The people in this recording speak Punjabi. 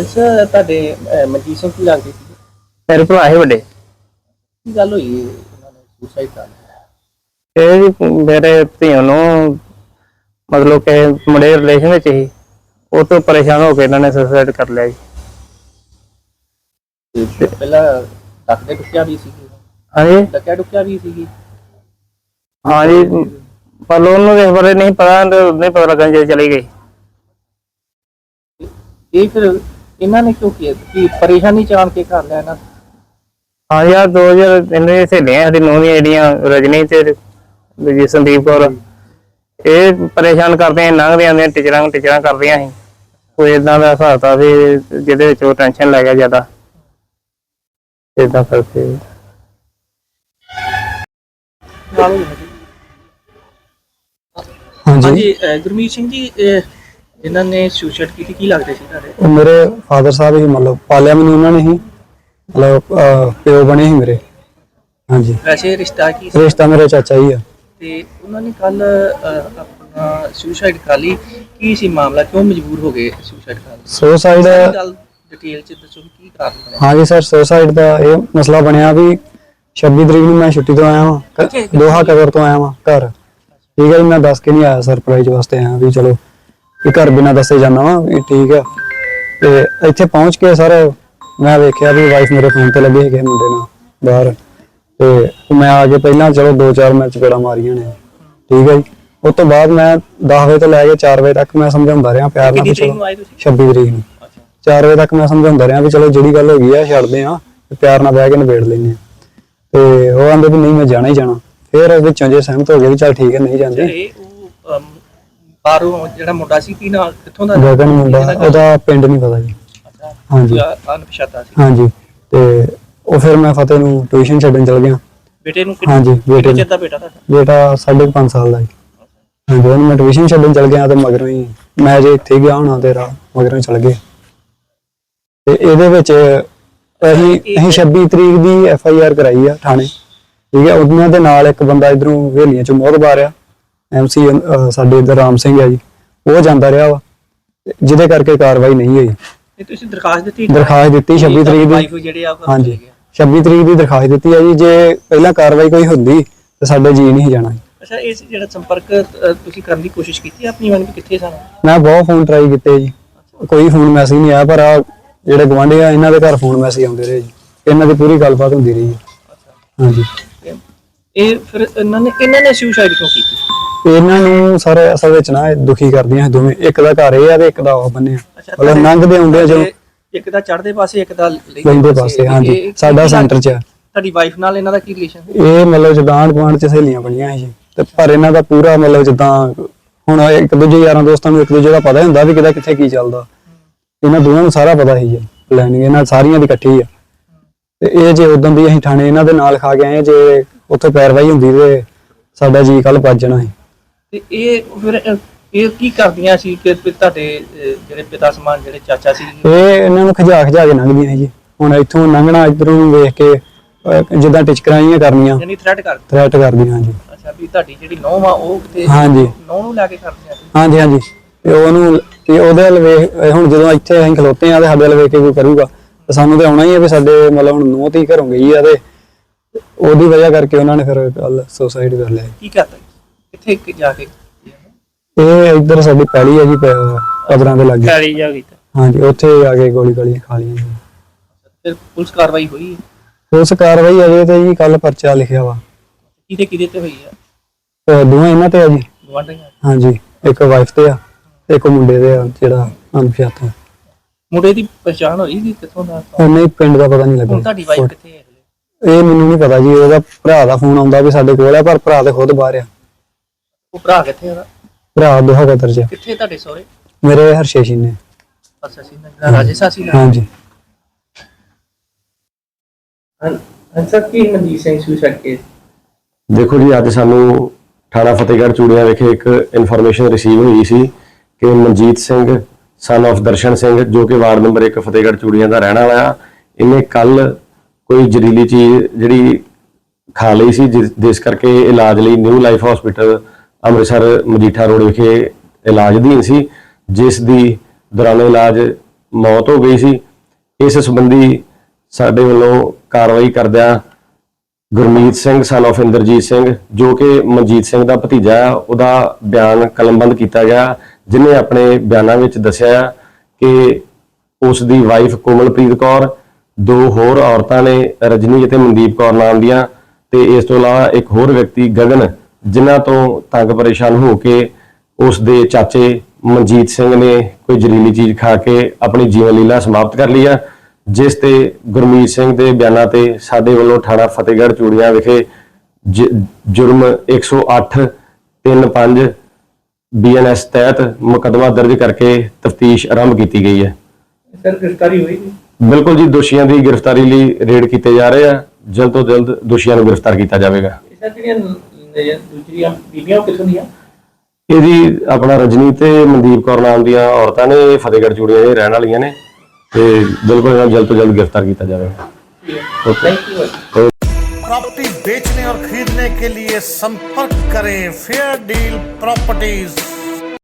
ਅੱਛਾ ਤੁਹਾਡੇ ਅਹ, ਮਨਜੀਤ ਸਿੰਘ ਕੀ ਲੱਗਦੇ ਸੀ? ਮੇਰੇ ਭਰਾ ਸੀ ਵੱਡੇ। ਕੀ ਗੱਲ ਹੋਈ ਉਹਨਾਂ ਨੇ ਸੁਸਾਈਡ ਕਰ ਲਿਆ? ਇਹ ਜੀ ਮੇਰੇ ਧੀਆਂ ਨੂੰ ਮਤਲਬ ਕਿ ਮੁੰਡੇ ਰਿਲੇਸ਼ਨ ਵਿੱਚ ਹੀ ਉਹ ਤੋਂ ਪਰੇਸ਼ਾਨ ਹੋ ਕੇ ਇਹਨਾਂ ਨੇ ਸੁਸਾਈਡ ਕਰ ਲਿਆ ਜੀ। ਤੇ ਪਹਿਲਾਂ ਡੱਕਦੇ ਡੁੱਕਿਆ ਵੀ ਸੀ ਹਾਂਜੀ? ਡੱਕਿਆ ਡੁੱਕਿਆ ਵੀ ਸੀਗੀ? ਹਾਂਜੀ ਪਰ ਉਹਨੂੰ ਇਸ ਬਾਰੇ ਨਹੀਂ ਪਤਾ ਨਹੀਂ ਪਤਾ ਲੱਗਾ ਜੇ ਚਲੀ ਗਈ। ਇਹ ਫਿਰ ਇਹਨਾਂ ਨੇ ਕਿਉਂ ਕੀਤਾ? ਕਿ ਪਰੇਸ਼ਾਨੀ ਚਾਣ ਕੇ ਕਰ ਲਿਆ ਇਹਨਾਂ ਹਾਂ ਯਾਰ 2000 ਇਹਨੇ ਸਹੇਲੀਆਂ ਸਾਡੀ ਨੂੰਹ ਦੀਆਂ ਜਿਹੜੀਆਂ ਰਜਨੀ ਤੇ ਦੂਜੀ ਸੰਦੀਪ ਕੌਰ ਇਹ ਪਰੇਸ਼ਾਨ ਕਰਦੇ ਆ ਲੰਘਦੇ ਆਉਂਦੇ ਟੀਚਰਾਂ ਟੀਚਰਾਂ ਕਰਦੀਆਂ ਸੀ। ਕੋਈ ਇਦਾਂ ਦਾ ਹਿਸਾਬ ਤਾਂ ਵੀ ਜਿਹਦੇ ਵਿੱਚ ਉਹ ਟੈਨਸ਼ਨ ਲੈ ਗਿਆ ਜ਼ਿਆਦਾ। ਇਦਾਂ ਕਰਕੇ। ਨਾਲ ਹਾਂਜੀ। ਹਾਂਜੀ ਅਹ, ਗੁਰਮੀਤ ਸਿੰਘ ਜੀ ਅਹ, ਜਿਨ੍ਹਾਂ ਨੇ ਸੁਸਾਈਡ ਕੀਤੀ ਕੀ ਲੱਗਦੇ ਸੀ ਤੁਹਾਡੇ? ਉਹ ਮੇਰੇ ਫਾਦਰ ਸਾਹਿਬ ਹੀ ਮਤਲਬ ਪਾਲਿਆ ਮੈਨੂੰ ਉਹਨਾਂ ਨੇ ਹੀ। ਮਤਲਬ ਅਹ, ਪਿਓ ਬਣੇ ਸੀ ਮੇਰੇ। ਹਾਂਜੀ। ਵੈਸੇ ਰਿਸ਼ਤਾ ਕੀ ਸੀ? ਰਿਸ਼ਤਾ ਮੇਰੇ ਚਾਚਾ ਹੀ ਆ। ਤੇ ਉਹਨਾਂ ਨੇ ਕੱਲ ਆਪਣਾ ਸੁਸਾਈਡ ਕਰ ਲਈ। ਕੀ ਸੀ ਮਾਮਲਾ? ਕਿਉਂ ਮਜਬੂਰ ਹੋ ਗਏ ਸੁਸਾਈਡ ਕਰਨ ਲਈ ਸੁਸਾਈਡ ਸਾਰੀ ਗੱਲ ਡਿਟੇਲ ਚ ਦੱਸੋ ਵੀ ਕੀ ਕਾਰਨ ਬਣਿਆ? ਹਾਂਜੀ ਸਰ ਸੁਸਾਈਡ ਦਾ ਇਹ ਮਸਲਾ ਬਣਿਆ ਵੀ 26 ਤਰੀਕ ਨੂੰ ਮੈਂ ਛੁੱਟੀ ਤੋਂ ਆਇਆ ਹਾਂ ਕਿੱਥੇ? ਦੋਹਾ ਤੋਂ ਆਇਆ ਹਾਂ ਘਰ। ਠੀਕ ਹੈ ਜੀ ਮੈਂ ਦੱਸ ਕੇ ਨਹੀਂ ਆਇਆ ਸਰਪ੍ਰਾਈਜ਼ ਵਾਸਤੇ ਆਇਆ ਵੀ ਚਲੋ ਵੀ ਘਰ ਬਿਨਾਂ ਦੱਸੇ ਜਾਣਾ ਵਾ ਵੀ ਠੀਕ ਹੈ ਤੇ ਇੱਥੇ ਪਹੁੰਚ ਕੇ ਸਰ ਮੈਂ ਵੇਖਿਆ ਵੀ ਵਾਈਫ ਮੇਰੇ ਫੋਨ ਤੇ ਲੱਗੇ ਹੈਗੇ ਮੁੰਡੇ ਨਾਲ ਬਾਹਰ। ਤੇ ਮੈਂ ਆ ਕੇ ਪਹਿਲਾਂ ਚਲੋ ਦੋ ਚਾਰ ਮੈਂ ਚਪੇੜਾ ਮਾਰੀਆਂ ਨੇ। ਠੀਕ ਹੈ ਜੀ। ਉਸ ਤੋਂ ਬਾਅਦ ਮੈਂ 10 ਵਜੇ ਤੋਂ ਲੈ ਕੇ 4 ਵਜੇ ਤੱਕ ਮੈਂ ਸਮਝਾਉਂਦਾ ਰਿਹਾ ਪਿਆਰ ਨਾਲ ਚਲੋ ਨੂੰ ਆਏ ਤੁਸੀਂ? 26 ਤਰੀਕ ਨੂੰ। ਅੱਛਾ 4 ਵਜੇ ਤੱਕ ਮੈਂ ਸਮਝਾਉਂਦਾ ਰਿਹਾ ਵੀ ਚਲੋ ਜਿਹੜੀ ਗੱਲ ਹੋ ਗਈ ਆ ਛੱਡਦੇ ਆ ਤੇ ਪਿਆਰ ਨਾਲ ਬਹਿ ਕੇ ਨਿਬੇੜ ਲੈਂਦੇ ਆ। ਤੇ ਉਹ ਆਂਦੇ ਵੀ ਨਹੀਂ ਮੈਂ ਜਾਣਾ ਹੀ ਜਾਣਾ। ਫਿਰ ਵਿੱਚੋਂ ਜੇ ਸਹਿਮਤ ਹੋ ਗਏ ਵੀ ਚਲ ਠੀਕ ਹੈ ਨਹੀਂ ਜਾਂਦੇ। ਬਾਹਰੋਂ ਜਿਹੜਾ ਮੁੰਡਾ ਸੀ ਕੀ ਨਾਲ ਕਿੱਥੋਂ ਦਾ ਗਗਨ ਮੁੰਡਾ ਉਹਦਾ ਪਿੰਡ ਨਹੀਂ ਪਤਾ ਜੀ। ਅੱਛਾ ਹਾਂਜੀ। ਅਨਪਛਾਤਾ ਸੀ। ਹਾਂਜੀ ਤੇ ਉਹ ਫਿਰ ਮੈਂ ਫਤਿਹ ਨੂੰ ਟਿਊਸ਼ਨ ਛੱਡਣ ਚਲ ਗਿਆ। ਬੇਟੇ ਨੂੰ ਹਾਂਜੀ, ਬੇਟੇ ਕਿੰਨੇ ਨੂੰ। ਚਿਰ ਦਾ ਬੇਟਾ ਤੁਹਾਡਾ? ਬੇਟਾ 5.5 ਸਾਲ ਦਾ ਜੀ। ਹਾਂਜੀ ਉਹਨੂੰ ਮੈਂ ਟਿਊਸ਼ਨ ਛੱਡਣ ਚਲ ਗਿਆ ਤੇ ਮਗਰੋਂ ਹੀ ਮੈਂ ਜੇ ਇੱਥੇ ਗਿਆ ਹੋਣਾ ਮਗਰੋਂ ਚਲ ਗਏ। ਤੇ ਇਹਦੇ ਵਿੱਚ ਅਸੀਂ ਅਸੀਂ 26 ਤਰੀਕ ਦੀ ਐਫ ਆਈ ਆਰ ਕਰਾਈ ਆ ਥਾਣੇ। ਠੀਕ ਹੈ ਉਹਨਾਂ ਦੇ ਨਾਲ ਇੱਕ ਬੰਦਾ ਇਧਰੋਂ ਹਵੇਲੀਆਂ ਚੋਂ ਮੋਹਤਬਾਰ ਆ ਐਮ ਸੀ ਸਾਡੇ ਇਧਰ ਰਾਮ ਸਿੰਘ ਆ ਜੀ ਉਹ ਜਾਂਦਾ ਰਿਹਾ ਵਾ। ਜਿਹਦੇ ਕਰਕੇ ਕਾਰਵਾਈ ਨਹੀਂ ਹੋਈ। ਇਹ ਤੁਸੀਂ ਦਰਖਾਸਤ ਦਿੱਤੀ ਦਰਖਾਸਤ ਦਿੱਤੀ 26 ਤਰੀਕ ਦੀ। ਜਿਹੜੇ ਆ ਹਾਂਜੀ। ਚਲੇ ਗਏ। 26 ਤਰੀਕ ਦੀ ਦਰਖਾਸਤ ਦਿੱਤੀ ਆ ਜੀ। ਜੇ ਪਹਿਲਾਂ ਕਾਰਵਾਈ ਕੋਈ ਹੁੰਦੀ ਤੇ ਸਾਡੇ ਜੀ ਨਹੀਂ ਜਾਣਾ। ਅੱਛਾ ਇਸ ਜਿਹੜਾ ਸੰਪਰਕ ਤੁਸੀਂ ਕਰਨ ਦੀ ਕੋਸ਼ਿਸ਼ ਕੀਤੀ ਆਪਣੀ ਮਨ ਕਿੱਥੇ ਸਨ ਮੈਂ ਬਹੁਤ ਫੋਨ ਟਰਾਈ ਕੀਤੇ ਜੀ। ਕੋਈ ਫੋਨ ਮੈਸੇਜ ਨਹੀਂ ਆਇਆ ਪਰ ਆ ਜਿਹੜੇ ਗਵਾਂਢੀ ਆ ਇਹਨਾਂ ਦੇ ਘਰ ਫੋਨ ਮੈਸੇਜ ਆਉਂਦੇ ਰਹੇ ਜੀ। ਇਹਨਾਂ ਦੀ ਪੂਰੀ ਗੱਲਬਾਤ ਹੁੰਦੀ ਰਹੀ ਹੈ ਹਾਂਜੀ। ਇਹ ਫਿਰ ਇਹਨਾਂ ਨੇ ਇਹਨਾਂ ਨੇ ਸੁਸਾਈਡ ਕਿਉਂ ਕੀਤੀ? ਇਹਨਾਂ ਨੂੰ ਸਾਰੇ ਅਸਲ ਵਿੱਚ ਨਾ ਇਹ ਦੁਖੀ ਕਰਦੀਆਂ ਇਹ ਦੋਵੇਂ। ਇੱਕ ਦਾ ਘਰ ਇਹ ਆ ਤੇ ਇੱਕ ਦਾ ਉਹ ਬੰਨਿਆ ਮਤਲਬ ਲੰਘਦੇ ਹੁੰਦੇ ਆ ਜਦੋਂ। ਇੱਕ ਦਾ ਚੜ੍ਹਦੇ ਪਾਸੇ ਇੱਕ ਦਾ ਲੈਂਦੇ ਲੈਂਦੇ ਪਾਸੇ। ਹਾਂਜੀ। ਸਾਡਾ ਸੈਂਟਰ 'ਚ ਆ। ਤੁਹਾਡੀ ਵਾਈਫ ਨਾਲ ਇਹਨਾਂ ਦਾ ਕੀ ਰਿਲੇਸ਼ਨ ਇਹ ਮਤਲਬ ਜਿੱਦਾਂ ਆਂਢ ਗੁਆਂਢ 'ਚ ਸਹੇਲੀਆਂ ਬਣੀਆਂ ਸੀ। ਤੇ ਪਰ ਇਹਨਾਂ ਦਾ ਪੂਰਾ ਮਤਲਬ ਜਿੱਦਾਂ ਹੁਣ ਇੱਕ ਦੂਜੇ ਯਾਰਾਂ ਦੋਸਤਾਂ ਨੂੰ ਇੱਕ ਦੂਜੇ ਦਾ ਪਤਾ ਹੁੰਦਾ ਵੀ ਕਿਹਦਾ ਕਿੱਥੇ ਕੀ ਚੱਲਦਾ। ਇਹਨਾਂ ਦੋਵਾਂ ਨੂੰ ਸਾਰਾ ਪਤਾ ਸੀ ਜੀ ਪਲੈਨਿੰਗ ਇਹਨਾਂ ਸਾਰੀਆਂ ਦੀ ਇਕੱਠੀ ਆ। ਤੇ ਇਹ ਜੇ ਉਦੋਂ ਦੀ ਅਸੀਂ ਥਾਣੇ ਇਹਨਾਂ ਦੇ ਨਾਲ ਖਾ ਕੇ ਆਏ ਹਾਂ, ਜੇ ਉੱਥੇ ਪੈਰਵਾਈ ਹੁੰਦੀ ਤੇ ਸਾਡਾ ਜੀ ਕੱਲ ਭੱਜ ਜਾਣਾ ਸੀ। ਤੇ ਇਹ ਫਿਰ ਇਹ ਕੀ ਕਰਦੀਆਂ ਸੀ ਕਿ ਵੀ ਤੁਹਾਡੇ ਜਿਹੜੇ ਪਿਤਾ ਸਮਾਨ ਜਿਹੜੇ ਚਾਚਾ ਸੀ? ਇਹ ਇਹਨਾਂ ਨੂੰ ਖਜਾ ਖਜਾ ਕੇ ਲੰਘਦੀਆਂ ਜੀ। ਹੁਣ ਇੱਥੋਂ ਲੰਘਣਾ ਇਧਰੋਂ ਵੇਖ ਕੇ ਅਹ, ਜਿੱਦਾਂ ਟਿਚਕਰਾਂ ਜਿਹੀਆਂ ਕਰਨੀਆਂ। ਯਾਨੀ ਥ੍ਰੈਟ ਕਰ ਥ੍ਰੈਟ ਕਰਦੀਆਂ ਹਾਂਜੀ। ਅੱਛਾ ਵੀ ਤੁਹਾਡੀ ਜਿਹੜੀ ਨੌਂ ਆ ਉਹ ਕਿਤੇ ਹਾਂਜੀ। ਨੌਂ ਨੂੰ ਲੈ ਕੇ ਕਰਦੀਆਂ ਸੀ? ਹਾਂਜੀ ਹਾਂਜੀ। ਤੇ ਉਹਨੂੰ ਤੇ ਉਹਦੇ ਵੱਲ ਵੇਖ ਇਹ ਹੁਣ ਜਦੋਂ ਇੱਥੇ ਅਸੀਂ ਖਲੋਤੇ ਆ ਤੇ ਸਾਡੇ ਵੱਲ ਵੇਖ ਕੇ ਕੋਈ ਕਰੂਗਾ ਤੇ ਸਾਨੂੰ ਤੇ ਆਉਣਾ ਹੀ ਆ ਵੀ ਸਾਡੇ ਮਤਲਬ ਹੁਣ ਨੂੰਹ ਧੀ ਘਰੋਂ ਗਈ ਆ ਤੇ ਉਹਦੀ ਵਜ੍ਹਾ ਕਰਕੇ ਉਹਨਾਂ ਨੇ ਫਿਰ ਕੱਲ ਸੁਸਾਈਡ ਕਰ ਲਿਆ ਕੀ ਕਰਤਾ ਕਿੱਥੇ ਕਿ ਜਾ ਕੇ? ਇਹ ਇੱਧਰ ਸਾਡੀ ਪੈਲੀ ਆ ਜੀ ਕਬਰਾਂ ਦੇ ਲਾਗੇ। ਖੈਰੀ ਜਾ ਗਈ ਹਾਂਜੀ ਉੱਥੇ ਆ ਕੇ ਗੋਲੀ ਗਾਲੀਆਂ ਖਾ ਲਈਆਂ ਜੀ। ਫਿਰ ਪੁਲਿਸ ਕਾਰਵਾਈ ਹੋਈ ਉਸ ਕਾਰਵਾਈ ਅਜੇ ਤੇ ਜੀ ਕੱਲ ਪਰਚਾ ਲਿਖਿਆ ਵਾ। ਕਿਹਦੇ ਕਿਹਦੇ ਤੇ ਹੋਈ ਆ? ਤੇ ਦੋਵੇਂ ਇਹਨਾਂ ਤੇ ਆ ਜੀ। ਗਵਾਂਢੀਆਂ ਹਾਂਜੀ ਇੱਕ ਵਾਈਫ ਤੇ ਆ ਤੇ ਇੱਕ ਮੁੰਡੇ ਦੇ ਆ ਜਿਹੜਾ ਅਨਪਛਾਤਾ ਮੁੰਡੇ ਦੀ ਪਛਾਣ ਹੋਈ ਕਿ ਕਿੱਥੋਂ ਦਾ? ਉਹਨੇ ਪਿੰਡ ਦਾ ਪਤਾ ਨਹੀਂ ਹੁਣ ਤੁਹਾਡੀ ਵਾਈਫ ਕਿੱਥੇ ਹੈ? ਇਹ ਮੈਨੂੰ ਨਹੀਂ ਪਤਾ ਜੀ ਉਹਦਾ ਭਰਾ ਦਾ ਫੋਨ ਆਉਂਦਾ ਵੀ ਸਾਡੇ ਕੋਲ ਆ ਪਰ ਭਰਾ ਤੇ ਖੁਦ ਬਾਹਰ ਆ। ਉਹ ਭਰਾ ਕਿੱਥੇ ਉਹਦਾ? ਭਰਾ ਦੋਹਾ ਕਤਰ ਚ ਕਿੱਥੇ ਤੁਹਾਡੇ ਸਹੁਰੇ? ਮੇਰੇ ਹਰਸ਼ੇਸ਼ੀ ਨੇ। ਅੱਛਾ ਸੀ ਨਾ ਰਾਜੇਸ਼ਾ ਸੀ ਨਾ ਹਾਂਜੀ। ਅੰਸਰ ਕੀ ਮਨਜੀਤ ਸਿੰਘ ਸੁਸਾਈਡ ਕੇਸ ਦੇਖੋ ਜੀ ਅੱਜ ਸਾਨੂੰ ਥਾਣਾ ਫਤਿਹਗੜ੍ਹ ਚੂੜੀਆਂ ਵਿਖੇ ਇੱਕ ਇਨਫੋਰਮੇਸ਼ਨ ਰਿਸੀਵ ਹੋਈ ਸੀ ਕਿ ਮਨਜੀਤ ਸਿੰਘ ਸਨ of ਦਰਸ਼ਨ ਸਿੰਘ ਜੋ ਕਿ ਵਾਰਡ ਨੰਬਰ 1 ਫਤਿਹਗੜ੍ਹ ਚੂੜੀਆਂ ਦਾ ਰਹਿਣ ਵਾਲਾ ਆ ਇਹਨੇ ਕੱਲ ਕੋਈ ਜ਼ਹਿਰੀਲੀ ਚੀਜ਼ ਜਿਹੜੀ ਖਾ ਲਈ ਸੀ ਜਿਸ ਜਿਸ ਕਰਕੇ ਇਲਾਜ ਲਈ New Life Hospital Amritsar Majitha road ਵਿਖੇ ਇਲਾਜ ਅਧੀਨ ਸੀ, ਜਿਸ ਦੀ ਦੌਰਾਨ ਇਲਾਜ ਮੌਤ ਹੋ ਗਈ ਸੀ। ਇਸ ਸੰਬੰਧੀ ਸਾਡੇ ਵੱਲੋਂ ਕਾਰਵਾਈ ਕਰਦਿਆਂ ਗੁਰਮੀਤ ਸਿੰਘ ਸਨ of ਇੰਦਰਜੀਤ ਸਿੰਘ, ਜੋ ਕਿ ਮਨਜੀਤ ਸਿੰਘ ਦਾ ਭਤੀਜਾ ਆ, ਉਹਦਾ ਬਿਆਨ ਕਲਮਬੰਦ ਕੀਤਾ ਗਿਆ, ਜਿਨੇ ਆਪਣੇ ਬਿਆਨਾਂ ਵਿੱਚ ਦੱਸਿਆ ਕਿ ਉਸ ਦੀ ਵਾਈਫ ਕੋਮਲਪ੍ਰੀਤ ਕੌਰ, ਦੋ ਹੋਰ ਔਰਤਾਂ ਨੇ ਰਜਨੀ ਅਤੇ ਮਨਦੀਪ ਕੌਰ ਨਾਮ ਦੀਆਂ, ਤੇ ਇਸ ਤੋਂ ਇਲਾਵਾ ਇੱਕ ਹੋਰ ਵਿਅਕਤੀ ਗਗਨ ਜਿਨ੍ਹਾਂ ਤੋਂ ਤੰਗ ਪਰੇਸ਼ਾਨ ਹੋ ਕੇ ਉਸ ਦੇ ਚਾਚੇ ਮਨਜੀਤ ਸਿੰਘ ਨੇ ਕੋਈ ਜ਼ਹਿਰੀਲੀ ਚੀਜ਼ ਖਾ ਕੇ ਆਪਣੀ ਜੀਵਨ ਲੀਲਾ ਸਮਾਪਤ ਕਰ ਲਈ ਆ ਜਿਸ ਤੇ ਗੁਰਮੀਤ ਸਿੰਘ ਦੇ ਬਿਆਨਾਂ ਤੇ ਸਾਡੇ ਵੱਲੋਂ ਥਾਣਾ ਫਤਿਹਗੜ੍ਹ ਚੂੜੀਆਂ ਵਿਖੇ ਜੁਰਮ 108 35 ਬੀਐਨਐਸ ਤਹਿਤ ਮੁਕੱਦਮਾ ਦਰਜ ਕਰਕੇ ਤਫਤੀਸ਼ ਆਰੰਭ ਕੀਤੀ ਗਈ ਹੈ। ਸਰ ਗ੍ਰਿਫਤਾਰੀ ਹੋਈ ਬਿਲਕੁਲ ਜੀ ਦੋਸ਼ੀਆਂ ਦੀ ਗ੍ਰਿਫਤਾਰੀ ਲਈ ਰੇਡ ਕੀਤੇ ਜਾ ਰਹੇ ਆ। ਜਲਦ ਤੋਂ ਜਲਦ ਦੋਸ਼ੀਆਂ ਨੂੰ ਗ੍ਰਿਫਤਾਰ ਕੀਤਾ ਜਾਵੇਗਾ। ਸਰ ਜਿਹੜੀਆਂ ਨ- ਦੂਜੀਆਂ ਬੀਬੀਆਂ ਉਹ ਕਿੱਥੋਂ ਦੀਆਂ ਇਹਦੀ ਆਪਣਾ ਰਜਨੀ ਤੇ ਮਨਦੀਪ ਕੌਰ ਨਾਮ ਦੀਆਂ ਔਰਤਾਂ ਨੇ ਇਹ ਫਤਿਹਗੜ੍ਹ ਚੂੜੀਆਂ ਦੇ ਰਹਿਣ ਵਾਲੀਆਂ ਨੇ ਤੇ ਬਿਲਕੁਲ ਇਹਨਾਂ ਨੂੰ ਜਲਦ ਤੋਂ ਜਲਦ ਗ੍ਰਿਫਤਾਰ ਕੀਤਾ ਜਾਵੇਗਾ ਥੈਂਕ ਯੂ प्रॉपर्टी बेचने और खरीदने के लिए संपर्क करें फेयर डील प्रॉपर्टीज